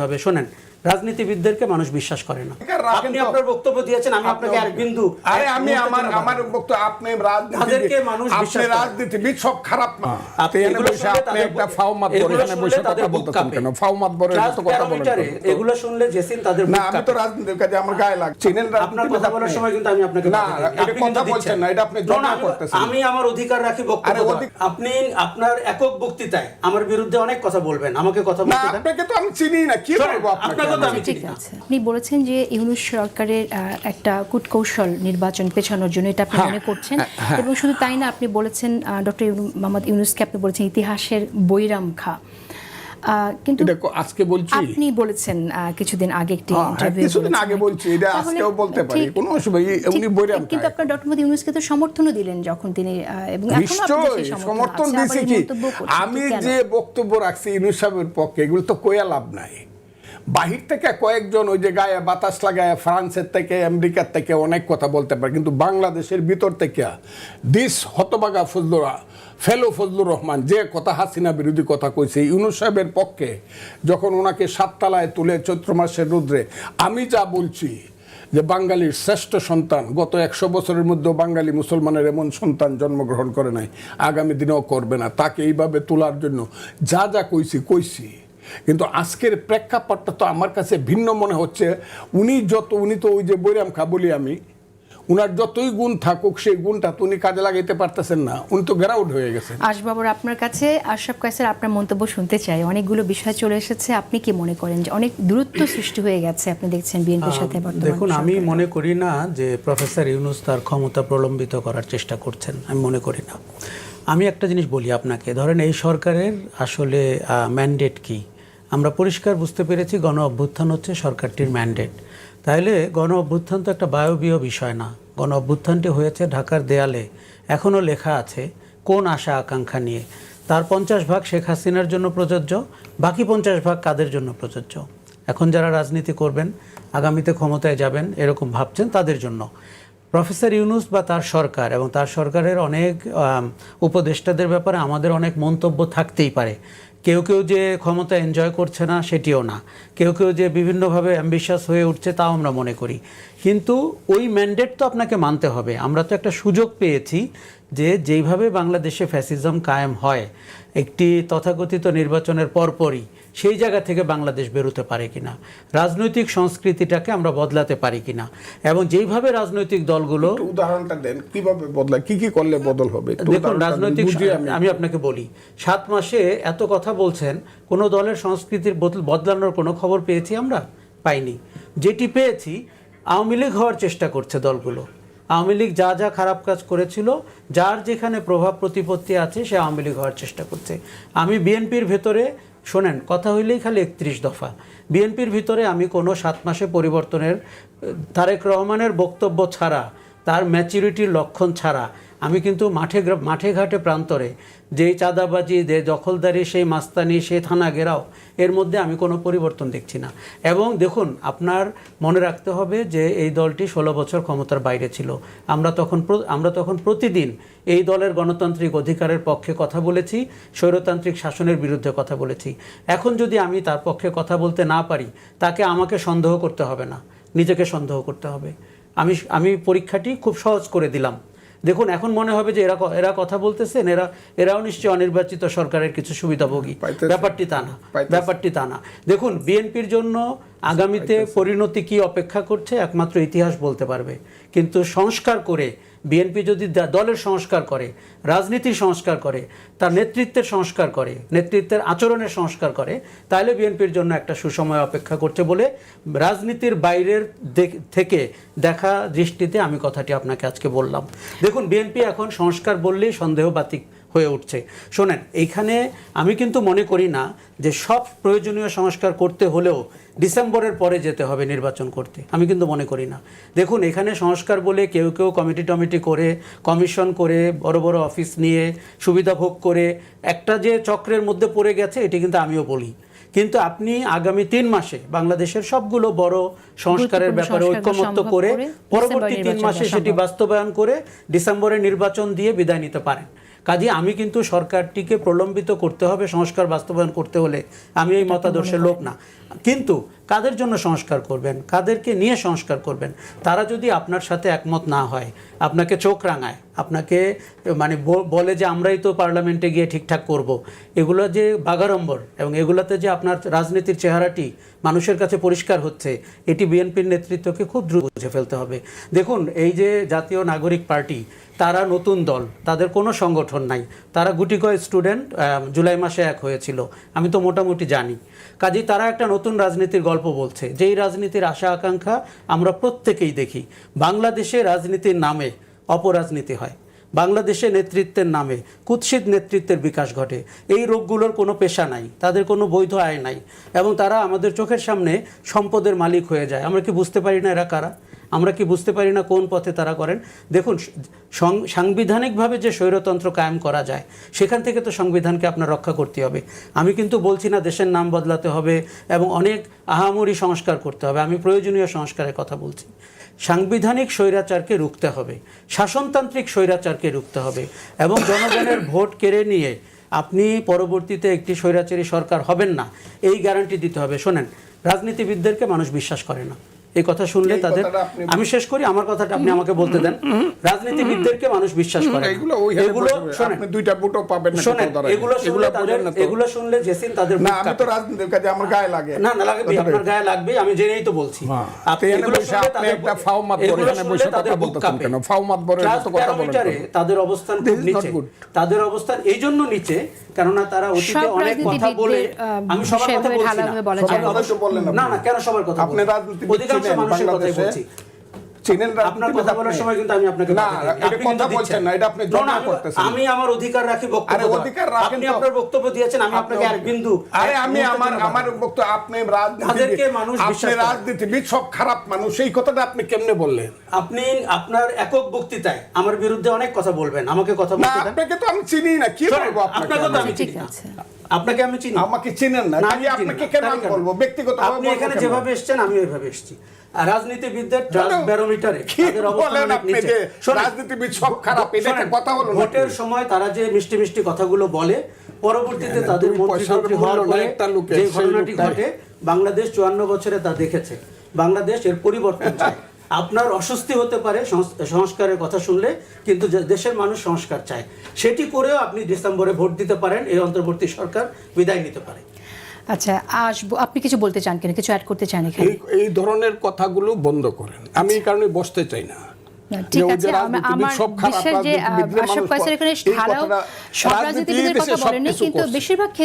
হবে। শোনেন রাজনীতিবিদদেরকে মানুষ বিশ্বাস করে না। আপনি আপনার বক্তব্য দিয়েছেন আমি আপনাকে এক বিন্দু আরে আমি আমার আমার বক্তব্য আপনি রাজনীতি তাদেরকে মানুষ আপনি বিশ্বাস করে। রাজনীতিবিদ সব খারাপ না। আপনি বসে আপনি একটা ফাউমাত বলে এখানে বসে কথা বলতেছেন কেন? ফাউমাত বলে Class তো কথা বলেন এগুলো শুনলে জেসিন তাদের না আমি তো রাজনীতির কাজে আমার গায়ে লাগছে। চিনেন আপনার কথা বলার সময় কিন্তু আমি আপনাকে না, এটা কথা বলছেন না, এটা আপনি না, জমা না, আমি- করতেছেন। আমি আমার অধিকার রাখি বক্তব্য আরে আপনি আপনার একক বক্তৃতায় আমার বিরুদ্ধে অনেক কথা বলবেন আমাকে কথা বলতে দেন। আপনাকে তো আমি চিনি না। কি বলব আপনাকে আপনাকে আমি? আমি ঠিক আছে। আপনি বলেছেন যে ইউনুস সরকারের একটা কূটকৌশল নির্বাচন পেছানোর জন্য এটা আপনি হ্যাঁ, মনে করছেন। হ্যাঁ, হ্যাঁ। এবং শুধু তাই না আপনি বলেছেন ডক্টর মোহাম্মদ ইউনুসকে আপনি বলেছেন ইতিহাসের বৈরাম খা। কিন্তু আজকে বলছি। আপনি বলেছেন কিছুদিন আগে একটি ইন্টারভিউ কিছুদিন আগে বলছি, এটা আজকেও বলতে পারি, কোনো অসুবিধা নেই, উনি বৈরাম কিন্তু। আপনার ডক্টর মোহাম্মদ ইউনুসকে তো সমর্থনও দিলেন যখন তিনি আহ, এবং নিশ্চয়ই সমর্থন দিয়েছি। কি আমি যে বক্তব্য রাখছি ইউনুস সাহেবের পক্ষে এগুলো তো কয়া লাভ নাই। বাহির থেকে কয়েকজন ওই যে গায়ে বাতাস লাগায় ফ্রান্সের থেকে, আমেরিকার থেকে অনেক কথা বলতে পারে, কিন্তু বাংলাদেশের ভিতর থেকে, দিস হতবাগা ফজলুর, ফেলো ফজলুর রহমান, যে কথা হাসিনা বিরোধী কথা কইছে, ইউনুস সাহেবের পক্ষে যখন ওনাকে সাততলায় তুলে চৈত্র মাসের রুদ্রে, আমি যা বলছি যে বাঙালির শ্রেষ্ঠ সন্তান, গত একশো বছরের মধ্যেও বাঙালি মুসলমানের এমন সন্তান জন্মগ্রহণ করে নাই, আগামী দিনেও করবে না, তাকে এইভাবে তোলার জন্য যা যা কইছি কইছি। কিন্তু আজকের প্রেক্ষাপটটা তো আমার কাছে ভিন্ন মনে হচ্ছে। উনি যত উনি তো ওই যে বৈরাম খা বলি আমি উনার যতই গুণ থাকুক সেই গুণটা তো উনি কাজে লাগাইতে পারতেছেন না। উনি তো গ্রাউড হয়ে গেছেন। আশবাবর আপনার কাছে আশরাফ কায়সার আপনার মন্তব্য শুনতে চাই। অনেকগুলো বিষয় চলে এসেছে। আপনি কি মনে করেন যে অনেক দূরত্ব সৃষ্টি হয়ে গেছে? আপনি দেখছেন বিএনপির সাথে বর্তমান দেখুন আমি মনে করি না যে প্রফেসর ইউনুস তার ক্ষমতা প্রলম্বিত করার চেষ্টা করছেন। আমি মনে করি না। আমি একটা জিনিস বলি আপনাকে। ধরেন এই সরকারের আসলে ম্যান্ডেট কি? আমরা পরিষ্কার বুঝতে পেরেছি গণ অভ্যুত্থান হচ্ছে সরকারটির ম্যান্ডেট তাইলে গণ অভ্যুত্থান তো একটা বায়বীয় বিষয় না। গণ অভ্যুত্থানটি হয়েছে ঢাকার দেয়ালে। এখনও লেখা আছে, কোন আশা আকাঙ্ক্ষা নিয়ে। তার পঞ্চাশ ভাগ শেখ হাসিনার জন্য প্রযোজ্য, বাকি পঞ্চাশ ভাগ কাদের জন্য প্রযোজ্য? এখন যারা রাজনীতি করবেন, আগামীতে ক্ষমতায় যাবেন, এরকম ভাবছেন তাদের জন্য। প্রফেসর ইউনুস বা তার সরকার, এবং তার সরকারের অনেক উপদেষ্টাদের ব্যাপারে আমাদের অনেক মন্তব্য থাকতেই পারে। কেউ কেউ যে ক্ষমতা এনজয় করছে না, সেটিও না। কেউ কেউ যে বিভিন্নভাবে অ্যাম্বিশাস হয়ে উঠছে, তাও আমরা মনে করি। কিন্তু ওই ম্যান্ডেট তো আপনাকে মানতে হবে। আমরা তো একটা সুযোগ পেয়েছি যে যেইভাবে বাংলাদেশে ফ্যাসিজম কায়েম হয়, একটি তথাকথিত নির্বাচনের পরপরই সেই জায়গা থেকে বাংলাদেশ বেরোতে পারে কিনা? রাজনৈতিক সংস্কৃতিটাকে আমরা বদলাতে পারি কিনা? এবং যেইভাবে রাজনৈতিক দলগুলো উদাহরণটা দেন কীভাবে বদলায় কি কি করলে বদল হবে? দেখুন রাজনৈতিক আমি আপনাকে বলি সাত মাসে এত কথা বলছেন কোনো দলের সংস্কৃতির বদল- বদলানোর কোনো খবর পেয়েছি আমরা? পাইনি। যেটি পেয়েছি আওয়ামী লীগ হওয়ার চেষ্টা করছে দলগুলো। আওয়ামী লীগ যা যা খারাপ কাজ করেছিল যার যেখানে প্রভাব প্রতিপত্তি আছে সে আওয়ামী লীগ হওয়ার চেষ্টা করছে। আমি বিএনপির ভেতরে শোনেন, কথা হইলেই খালি একত্রিশ দফা। বিএনপির ভিতরে আমি কোনো সাত মাসে পরিবর্তনের, তারেক রহমানের বক্তব্য ছাড়া, তার ম্যাচুরিটির লক্ষণ ছাড়া আমি কিন্তু মাঠে মাঠে ঘাটে প্রান্তরে যেই চাঁদাবাজি, যে দখলদারি, সেই মাস্তানি, সেই থানা ঘেরাও, এর মধ্যে আমি কোনো পরিবর্তন দেখছি না। এবং দেখুন, আপনার মনে রাখতে হবে যে এই দলটি ষোলো বছর ক্ষমতার বাইরে ছিল। আমরা তখন আমরা তখন প্রতিদিন এই দলের গণতান্ত্রিক অধিকারের পক্ষে কথা বলেছি, স্বৈরতান্ত্রিক শাসনের বিরুদ্ধে কথা বলেছি। এখন যদি আমি তার পক্ষে কথা বলতে না পারি, তাকে আমাকে সন্দেহ করতে হবে না। নিজেকে সন্দেহ করতে হবে। আমি আমি পরীক্ষাটি খুব সহজ করে দিলাম। দেখুন এখন মনে হবে যে এরা এরা কথা বলতেছেন এরা এরাও নিশ্চয়ই অনির্বাচিত সরকারের কিছু সুবিধাভোগী। ভোগী ব্যাপারটি তা না। ব্যাপারটি তা না। দেখুন বিএনপির জন্য আগামীতে পরিণতি কি অপেক্ষা করছে একমাত্র ইতিহাস বলতে পারবে। কিন্তু সংস্কার করে বিএনপি যদি দলের সংস্কার করে, রাজনীতির সংস্কার করে, তার নেতৃত্বের সংস্কার করে, নেতৃত্বের আচরণের সংস্কার করে, তাহলে বিএনপির জন্য একটা সুসময় অপেক্ষা করছে বলে রাজনীতির বাইরের থেকে দেখা দৃষ্টিতে আমি কথাটি আপনাকে আজকে বললাম। দেখুন, বিএনপি এখন সংস্কার বললেই সন্দেহবাতিক হয়ে উঠছে। শোনেন এইখানে আমি কিন্তু মনে করি না যে সব প্রয়োজনীয় সংস্কার করতে হলেও ডিসেম্বরের পরে যেতে হবে নির্বাচন করতে। আমি কিন্তু মনে করি না। দেখুন এখানে সংস্কার বলে কেউ কেউ কমিটি টমিটি করে কমিশন করে বড় বড় অফিস নিয়ে সুবিধা ভোগ করে একটা যে চক্রের মধ্যে পড়ে গেছে এটি কিন্তু আমিও বলি। কিন্তু আপনি আগামী তিন মাসে বাংলাদেশের সবগুলো বড় সংস্কারের ব্যাপারে ঐক্যমত্য করে পরবর্তী তিন মাসে সেটি বাস্তবায়ন করে ডিসেম্বরে নির্বাচন দিয়ে বিদায় নিতে পারেন। কাজে আমি কিন্তু সরকারটিকে প্রলম্বিত করতে হবে সংস্কার বাস্তবায়ন করতে হলে। আমি এই মতাদর্শের লোক না। কিন্তু কাদের জন্য সংস্কার করবেন? কাদেরকে নিয়ে সংস্কার করবেন? তারা যদি আপনার সাথে একমত না হয়, আপনাকে চোখ রাঙায়, আপনাকে মানে বলে যে আমরাই তো পার্লামেন্টে গিয়ে ঠিকঠাক করব। এগুলো যে বাগাড়ম্বর এবং এগুলোতে যে আপনার রাজনীতির চেহারাটি মানুষের কাছে পরিষ্কার হচ্ছে, এটি বিএনপির নেতৃত্বকে খুব দ্রুত বুঝে ফেলতে হবে। দেখুন, এই যে জাতীয় নাগরিক পার্টি, তারা নতুন দল, তাদের কোনো সংগঠন নাই। তারা গুটি কয় স্টুডেন্ট জুলাই মাসে এক হয়েছিল, আমি তো মোটামুটি জানি। কাজেই তারা একটা নতুন রাজনীতির গল্প বলছে। যেই রাজনীতির আশা, আকাঙ্ক্ষা আমরা প্রত্যেকেই দেখি। বাংলাদেশে রাজনীতির নামে অপরাজনীতি হয়। বাংলাদেশে নেতৃত্বের নামে কুৎসিত নেতৃত্বের বিকাশ ঘটে। এই রোগগুলোর কোনো পেশা নাই, তাদের কোনো বৈধ আয় নাই, এবং তারা আমাদের চোখের সামনে সম্পদের মালিক হয়ে যায়। আমরা কি বুঝতে পারি না এরা কারা? আমরা কি বুঝতে পারি না কোন পথে তারা করেন? দেখুন সাংবিধানিকভাবে যে স্বৈরতন্ত্র কায়েম করা যায়, সেখান থেকে তো সংবিধানকে আপনার রক্ষা করতে হবে। আমি কিন্তু বলছি না দেশের নাম বদলাতে হবে এবং অনেক আহামরি সংস্কার করতে হবে। আমি প্রয়োজনীয় সংস্কারের কথা বলছি। সাংবিধানিক স্বৈরাচারকে রুখতে হবে, শাসনতান্ত্রিক স্বৈরাচারকে রুখতে হবে এবং জনগণের ভোট কেড়ে নিয়ে আপনি পরবর্তীতে একটি স্বৈরাচারী সরকার হবেন না, এই গ্যারান্টি দিতে হবে। শোনেন, রাজনীতিবিদদেরকে মানুষ বিশ্বাস করে না। এই কথা শুনলে তাদের আমি শেষ করি আমার কথাটা আপনি আমাকে বলতে দেন রাজনীতিবিদদেরকে মানুষ বিশ্বাস করে এগুলো আপনি দুইটা বুটো পাবেন না শোনেন এগুলো শুনলে তাদের। এগুলো শুনলে জেসিন তাদের না আমি তো। রাজনীতির কাজে আমার গায়ে লাগে না না লাগবে আপনার গায়ে লাগবে আমি জেনেই তো বলছি। আপনি এগুলো শুনলে আপনি একটা ফাও মাত এগুলো এখানে বসে কথা বলতেছেন। কেন? ফাও মাত বলেন, এত কথা বলেন তাদের অবস্থান খুব নিচে তাদের অবস্থান এই জন্য নিচে কেননা তারা অতীতে অনেক কথা বলে আমি সবার কথা বলছি না না। কেন সবার কথা আপনি বলব? বাংলাদেশে। আপনার কথা আপনি? বলার সময় কিন্তু আমি আপনাকে না, এটা কথা বলছেন না, এটা আপনি জমা করতেছেন। আমি আমার অধিকার রাখি বক্তব্য আরে অধিকার রাখেন আপনি আপনার বক্তব্য দিয়েছেন আমি আপনাকে এক বিন্দু আরে আমি আমার আমার বক্তব্য আপনি রাজনীতিবিদ মানুষ আপনি রাজনীতিবিদ সব খারাপ মানুষ এই কথাটা আপনি কেমনে বললেন আপনি আপনার একক বক্তৃতায় আমার বিরুদ্ধে অনেক কথা বলবেন আমাকে কথা না বলতে দেন আপনাকে তো আমি চিনি না কি বলব আপনাকে তো আমি? ঠিক আছে। আপনাকে আমি চিনি। আমাকে চিনেন না। আমি আপনাকে কেন? বলব? ব্যক্তিগত আপনি এখানে যেভাবে এসেছেন আমি ওইভাবে এসেছি। রাজনীতিবিদদের ট্রাস্ট ব্যারোমিটারে রাজনীতিবিদ সব খারাপ, এটা কথা হলো ভোটের সময় তারা যে মিষ্টি মিষ্টি কথাগুলো বলে পরবর্তীতে হ্যাঁ, তাদের মন্ত্রী হওয়ার পরে যে ঘটনাটি ঘটে বাংলাদেশ চুয়ান্ন বছরে তা দেখেছে। বাংলাদেশ এর পরিবর্তন চায়। আপনার অস্বস্তি হতে পারে সংস্কারের কথা শুনলে কিন্তু দেশের মানুষ সংস্কার চায়। সেটি করেও আপনি ডিসেম্বরে ভোট দিতে পারেন এই অন্তর্বর্তী সরকার বিদায় নিতে পারে। আচ্ছা আসব আপনি কিছু বলতে চান কিনা? কিছু অ্যাড করতে চান এখানে? এই এই ধরনের কথাগুলো বন্ধ করেন। আমি এই কারণে বসতে চাই না। না, ঠিক আছে আমার বিশ্বাস যে আশরাফ কায়সার এখানে কথাটা- সব রাজনীতিবিদের কথা বলেনি কিন্তু বেশিরভাগ ক্ষেত্রে